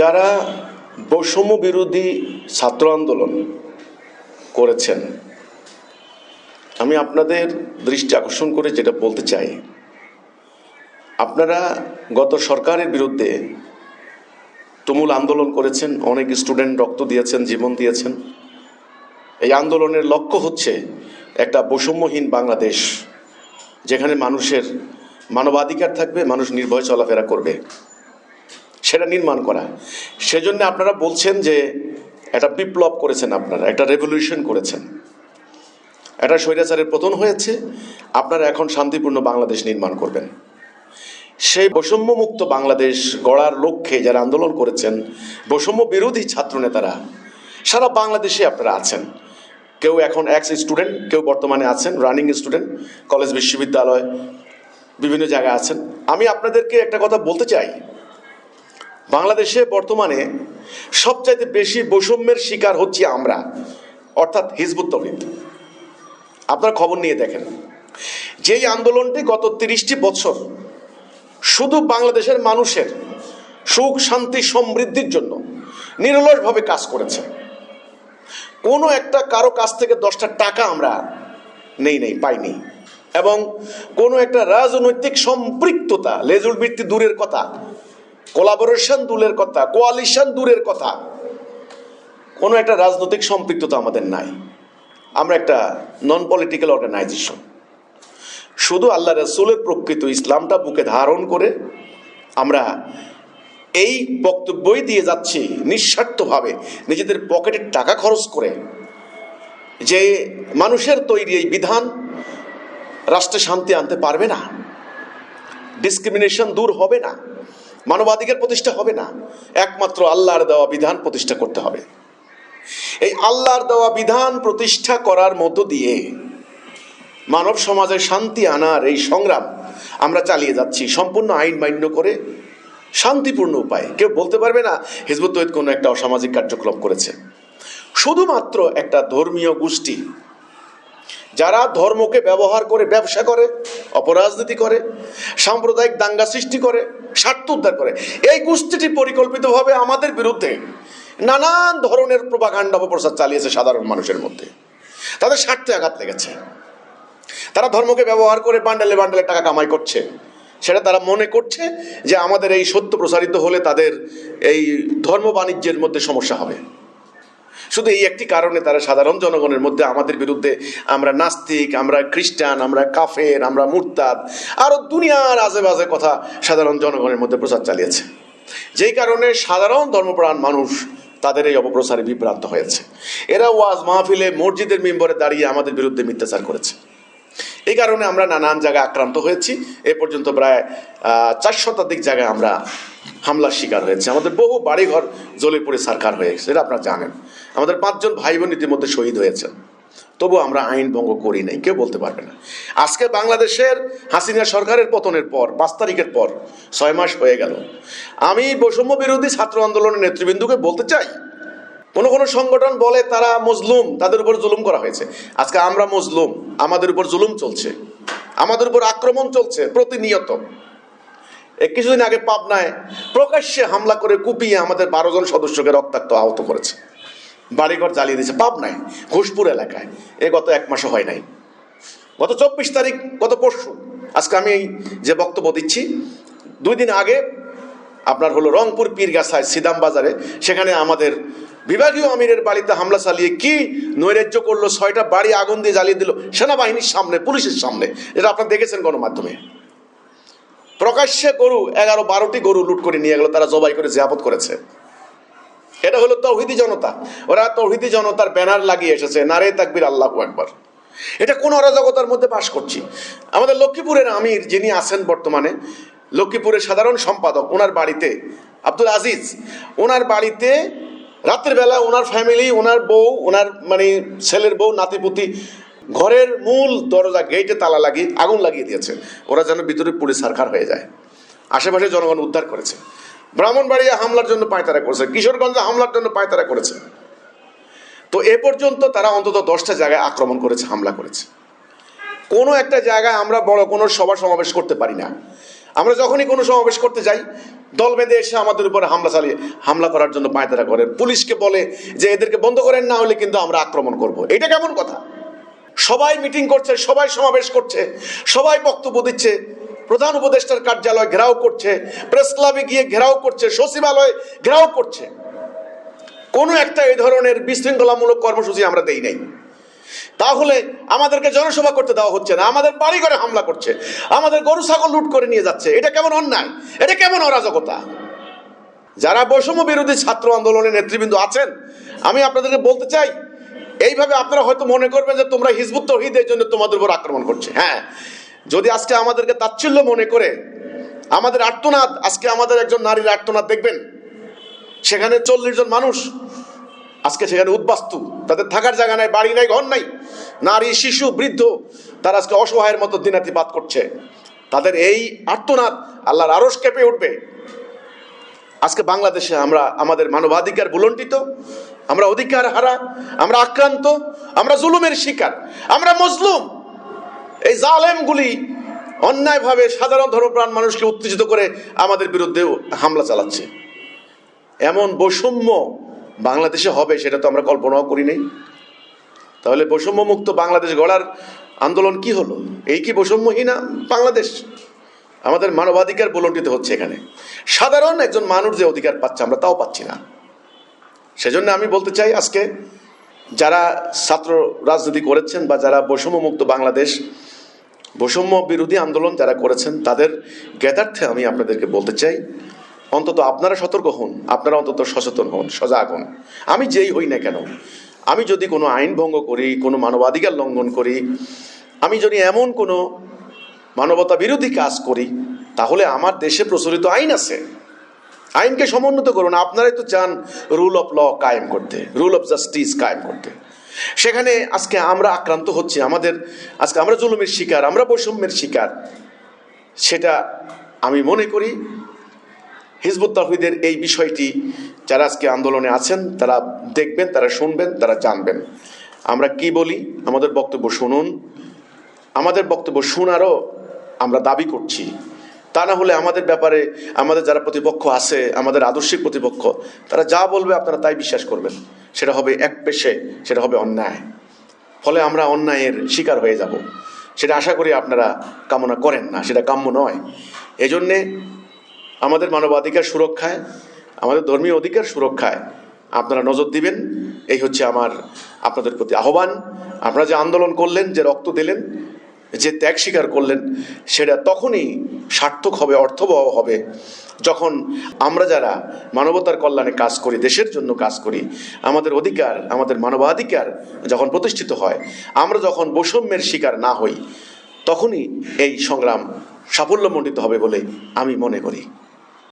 যারা বৈষম্য বিরোধী ছাত্র আন্দোলন করেছেন, আমি আপনাদের দৃষ্টি আকর্ষণ করে যেটা বলতে চাই। আপনারা গত সরকারের বিরুদ্ধে তুমুল আন্দোলন করেছেন, অনেক স্টুডেন্ট রক্ত দিয়েছেন, জীবন দিয়েছেন। এই আন্দোলনের লক্ষ্য হচ্ছে একটা বৈষম্যহীন বাংলাদেশ, যেখানে মানুষের মানবাধিকার থাকবে, মানুষ নির্ভয় চলাফেরা করবে। সেটা নির্মাণ করা। সেজন্য আপনারা বলছেন যে একটা বিপ্লব করেছেন আপনারা, একটা রেভলিউশন করেছেন। একটা স্বৈরাচারের পতন হয়েছে, আপনারা এখন শান্তিপূর্ণ বাংলাদেশ নির্মাণ করবেন। সেই বৈষম্যমুক্ত বাংলাদেশ গড়ার লক্ষ্যে যারা আন্দোলন করেছেন, বৈষম্য বিরোধী ছাত্র নেতারা সারা বাংলাদেশে আপনারা আছেন। কেউ এখন এক্স স্টুডেন্ট কেউ বর্তমানে আছেন রানিং স্টুডেন্ট কলেজ বিশ্ববিদ্যালয়, বিভিন্ন জায়গায় আছেন। আমি আপনাদেরকে একটা কথা বলতে চাই। বাংলাদেশে বর্তমানে সবচাইতে বেশি বৈষম্যের শিকার হচ্ছি আমরা, অর্থাৎ হিজবুত তহিদ আপনার খবর নিয়ে দেখেন। যেই আন্দোলনটি গত তিরিশটি বছর শুধু বাংলাদেশের মানুষের সুখ, শান্তি, সমৃদ্ধির জন্য নিরলসভাবে কাজ করেছে। কোনো একটা কারও কাছ থেকে দশটা টাকা আমরা নেই নেই, পাইনি। এবং কোনো একটা রাজনৈতিক সম্পৃক্ততা লেজুল বৃত্তি দূরের কথা কোলাবোরেশন দূরের কথা কোয়ালিশন দূরের কথা। কোনো একটা রাজনৈতিক সম্পৃক্ততা আমাদের নাই। আমরা একটা নন পলিটিক্যাল অর্গানাইজেশন শুধু আল্লাহ রসুলের প্রকৃত ইসলামটা বুকে ধারণ করে আমরা এই বক্তব্যই দিয়ে যাচ্ছি নিঃস্বার্থভাবে, নিজেদের পকেটের টাকা খরচ করে। যে মানুষের তৈরি এই বিধান রাষ্ট্রে শান্তি আনতে পারবে না। ডিসক্রিমিনেশন দূর হবে না। মানবাধিকার প্রতিষ্ঠা হবে না। একমাত্র আল্লাহর দেওয়া বিধান প্রতিষ্ঠা করতে হবে। এই আল্লাহর দেওয়া বিধান প্রতিষ্ঠা করার মধ্য দিয়ে মানব সমাজে শান্তি আনার এই সংগ্রাম আমরা চালিয়ে যাচ্ছি। সম্পূর্ণ আইন মান্য করে শান্তিপূর্ণ উপায়ে। কেউ বলতে পারবে না, হিজবুত তৈদ কোনো একটা অসামাজিক কার্যক্রম করেছে। শুধুমাত্র একটা ধর্মীয় গোষ্ঠী, যারা ধর্মকে ব্যবহার করে ব্যবসা করে অপরাজনীতি করে, সাম্প্রদায়িক দাঙ্গা সৃষ্টি করে, স্বার্থ উদ্ধার করে। এই গোষ্ঠীটি পরিকল্পিতভাবে আমাদের বিরুদ্ধে নানান ধরনের প্রভাকাণ্ড অপপ্রচার চালিয়েছে সাধারণ মানুষের মধ্যে। তাদের স্বার্থে আঘাত লেগেছে। তারা ধর্মকে ব্যবহার করে বান্ডেলে বান্ডালে টাকা কামাই করছে। সেটা তারা মনে করছে যে আমাদের এই সত্য প্রসারিত হলে তাদের এই ধর্ম বাণিজ্যের মধ্যে সমস্যা হবে। শুধু এই একটি কারণে তারা সাধারণ জনগণের মধ্যে আমাদের বিরুদ্ধে আমরা নাস্তিক, আমরা খ্রিস্টান, আমরা কাফের, আমরা মুরতাদ আরও দুনিয়ার আজে বাজে কথা সাধারণ জনগণের মধ্যে প্রচার চালিয়েছে। যেই কারণে সাধারণ ধর্মপ্রাণ মানুষ তাদের এই অপপ্রচারে বিভ্রান্ত হয়েছে। এরা ওয়াজ মাহফিলে মসজিদের মেম্বরে দাঁড়িয়ে আমাদের বিরুদ্ধে মিথ্যাচার করেছে। এই কারণে আমরা নানান জায়গায় আক্রান্ত হয়েছি। এ পর্যন্ত প্রায় চার শতাধিক জায়গায় আমরা হামলার শিকার হয়েছে। আমাদের বহু বাড়িঘর জ্বলে পড়ে সারকার হয়ে গেছে, এটা আপনারা জানেন। আমাদের পাঁচজন ভাই বোন ইতিমধ্যে শহীদ হয়েছেন তবু আমরা আইন ভঙ্গ করি নাই, কেউ বলতে পারবে না। আজকে বাংলাদেশের হাসিনা সরকারের পতনের পর, পাঁচ তারিখের পর ছয় মাস হয়ে গেল। আমি বৈষম্য বিরোধী ছাত্র আন্দোলনের নেতৃবৃন্দকে বলতে চাই কোনো কোনো সংগঠন বলে তারা মজলুম, তাদের উপর জুলুম করা হয়েছে। আজকে আমরা মজলুম, আমাদের উপর জুলুম চলছে। আমাদের উপর আক্রমণ চলছে প্রতিনিয়ত। কিছুদিন আগে পাবনায় প্রকাশ্যে হামলা করে কুপিয়ে আমাদের বারো জন সদস্যকে রক্তাক্ত আহত করেছে। বাড়িঘর জ্বালিয়ে দিয়েছে পাবনায়, ঘোষপুর এলাকায়। এ গত এক মাসও হয় নাই। গত চব্বিশ তারিখ, গত পরশু, আজকে আমি যে বক্তব্য দিচ্ছি, দুই দিন আগে আপনার হলো রংপুর পীরগাছায় সিদাম বাজারে সেখানে আমাদের বিভাগীয় আমিরের বাড়িতে হামলা চালিয়ে কি নৈরাজ্য করল, ছয়টা বাড়ি আগুন দিয়ে জ্বালিয়ে দিল, সেনাবাহিনীর সামনে, পুলিশের সামনে। এটা আপনারা দেখেছেন গণমাধ্যমে। প্রকাশ্যে গরু, এগারো বারোটি গরু লুট করে নিয়ে গেল, তারা জবাই করে জিয়াপত করেছে। এটা হলো তৌহিদি জনতা। ওরা তৌহিদি জনতার ব্যানার লাগিয়ে এসেছে, নারে তাকবির আল্লাহ একবার এটা কোন অরাজকতার মধ্যে বাস করছি? আমাদের লক্ষ্মীপুরের আমির যিনি আছেন বর্তমানে লক্ষ্মীপুরের সাধারণ সম্পাদক, ওনার বাড়িতে, আব্দুল আজিজ, ওনার বাড়িতে রাতের বেলা ওনার ফ্যামিলি ওনার বউ, ওনার মানে ছেলের বউ, নাতিপুতি, ঘরের মূল দরজা গেটে তালা লাগিয়ে, আগুন লাগিয়ে দিয়েছে। ওরা যেন ভিতরে পুলিশ সরকার হয়ে যায়। আশেপাশে জনগণ উদ্ধার করেছে। ব্রাহ্মণবাড়িয়া হামলার জন্য পায়তারা করেছে। কিশোরগঞ্জে হামলার জন্য পায়তারা করেছে। তো এ পর্যন্ত তারা অন্তত দশটা জায়গায় আক্রমণ করেছে, হামলা করেছে। কোনো একটা জায়গায় আমরা বড় কোনো সভা সমাবেশ করতে পারি না। আমরা যখনই কোনো সমাবেশ করতে যাই, দল বেঁধে এসে আমাদের উপরে হামলা চালিয়ে, হামলা করার জন্য পায়তারা করে। পুলিশকে বলে যে এদেরকে বন্ধ করেন, না হলে কিন্তু আমরা আক্রমণ করব। এটা কেমন কথা? সবাই মিটিং করছে, সবাই সমাবেশ করছে, সবাই বক্তব্য দিচ্ছে। প্রধান উপদেষ্টার কার্যালয় ঘেরাও করছে, প্রেস ক্লাবে গিয়ে ঘেরাও করছে, সচিবালয় ঘেরাও করছে। কোনো একটা এই ধরনের বিশৃঙ্খলামূলক কর্মসূচি আমরা দেই নাই। তাহলে আমাদেরকে জনসভা করতে দেওয়া হচ্ছে না, আমাদের বাড়ি ঘরে হামলা করছে, আমাদের গরু, ছাগল লুট করে নিয়ে যাচ্ছে। এটা কেমন অন্যায়? এটা কেমন অরাজকতা? যারা বৈষম্য বিরোধী ছাত্র আন্দোলনের নেতৃবৃন্দ আছেন, আমি আপনাদেরকে বলতে চাই, এইভাবে আপনারা হয়তো মনে করবেন যে তোমরা হিজবুত তহিদের জন্য তোমাদের উপর আক্রমণ করছে। হ্যাঁ যদি আজকে আমাদেরকে তাচ্ছিল্য মনে করে, আমাদের আর্তনাদ, আজকে আমাদের একজন নারীর আর্তনাদ দেখবেন, সেখানে চল্লিশ জন মানুষ আজকে সেখানে উদ্বাস্তু। তাদের থাকার জায়গা নাই, বাড়ি নাই, ঘর নাই। নারী, শিশু, বৃদ্ধ, তারা আজকে অসহায়ের মতো দিনাতিপাত করছে। তাদের এই আর্তনাদ আল্লাহর আরস কেঁপে উঠবে। আজকে বাংলাদেশে আমরা, আমাদের মানবাধিকার বুলন্টিত আমরা অধিকার হারা, আমরা আক্রান্ত, আমরা জুলুমের শিকার, আমরা মজলুম। এই জালেমগুলি অন্যায়ভাবে সাধারণ ধর্মপ্রাণ মানুষকে উত্তেজিত করে আমাদের বিরুদ্ধে হামলা চালাচ্ছে। এমন বৈষম্য বাংলাদেশে হবে, সেটা তো আমরা কল্পনাও করি নাই। তাহলে বৈষম্য মুক্ত বাংলাদেশ গড়ার আন্দোলন কি হলো? এই কি বৈষম্যহীনা বাংলাদেশ? আমাদের মানবাধিকার বলন্টিত হচ্ছে এখানে। সাধারণ একজন মানুষ যে অধিকার পাচ্ছে, আমরা তাও পাচ্ছি না। সেজন্য আমি বলতে চাই আজকে, যারা ছাত্র রাজনীতি করেছেন বা যারা বৈষম্য মুক্ত বাংলাদেশ বৈষম্য বিরোধী আন্দোলন যারা করেছেন, তাদের জ্ঞাতার্থে আমি আপনাদেরকে বলতে চাই অন্তত আপনারা সতর্ক হন, আপনারা অন্তত সচেতন হন, সজাগ হন। আমি যেই হই না কেন, আমি যদি কোনো আইন ভঙ্গ করি, কোনো মানবাধিকার লঙ্ঘন করি, আমি যদি এমন কোনো মানবতা বিরোধী কাজ করি, তাহলে আমার দেশে প্রচলিত আইন আছে। আইনকে সমুন্নত করুন। আপনারাই তো চান রুল অফ ল কায়েম করতে, রুল অফ জাস্টিস কায়েম করতে। সেখানে আজকে আমরা আক্রান্ত হচ্ছি। আমাদের আজকে আমরা জুলুমের শিকার, আমরা বৈষম্যের শিকার। সেটা আমি মনে করি হিজবুত তাহিদের এই বিষয়টি যারা আজকে আন্দোলনে আছেন, তারা দেখবেন, তারা শুনবেন, তারা জানবেন। আমরা কি বলি? আমাদের বক্তব্য শুনুন। আমাদের বক্তব্য শোনারও আমরা দাবি করছি। তা না হলে আমাদের ব্যাপারে আমাদের যারা প্রতিপক্ষ আছে, আমাদের আদর্শিক প্রতিপক্ষ, তারা যা বলবে আপনারা তাই বিশ্বাস করবেন। সেটা হবে এক পেশে, সেটা হবে অন্যায়। ফলে আমরা অন্যায়ের শিকার হয়ে যাব। সেটা আশা করি আপনারা কামনা করেন না। সেটা কাম্য নয়। এজন্যে আমাদের মানবাধিকার সুরক্ষায়, আমাদের ধর্মীয় অধিকার সুরক্ষায় আপনারা নজর দিবেন। এই হচ্ছে আমার, আপনাদের প্রতি আহ্বান। আপনারা যে আন্দোলন করলেন, যে রক্ত দিলেন, যে ত্যাগ স্বীকার করলেন, সেটা তখনই সার্থক হবে, অর্থবহ হবে। যখন আমরা যারা মানবতার কল্যাণে কাজ করি, দেশের জন্য কাজ করি, আমাদের অধিকার, আমাদের মানবাধিকার যখন প্রতিষ্ঠিত হয়, আমরা যখন বৈষম্যের শিকার না হই, তখনই এই সংগ্রাম সাফল্যমণ্ডিত হবে বলে আমি মনে করি।